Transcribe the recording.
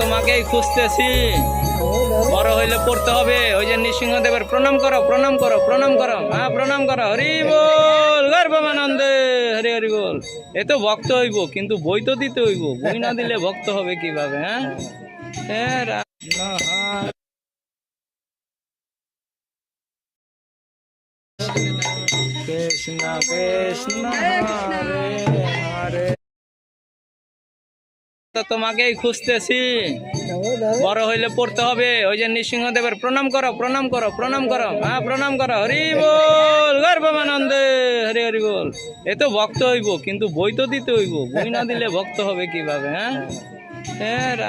তোমাকেই খুঁজতেছি। বড় হইলে পড়তে হবে। ওই যে নৃসিংহদেবের প্রণাম করো প্রণাম করো প্রণাম করো। হ্যাঁ প্রণাম করো। হরি বল গর্ভমানন্দে হরি হরি বল। এ তো ভক্ত হইব, কিন্তু বই তো দিতে হইব। বই না দিলে ভক্ত হবে কীভাবে হ্যাঁ? হ্যাঁ তোমাকেই খুঁজতেছি। বড় হইলে পড়তে হবে। ওই যে নৃসিংহদেবের প্রণাম করো প্রণাম করো প্রণাম করো। হ্যাঁ প্রণাম করো। হরি বল গর্ভমানন্দে হরি হরি বল। এ তো ভক্ত হইব, কিন্তু বই তো দিতে হইব। বই না দিলে ভক্ত হবে কীভাবে হ্যাঁ? হে রাম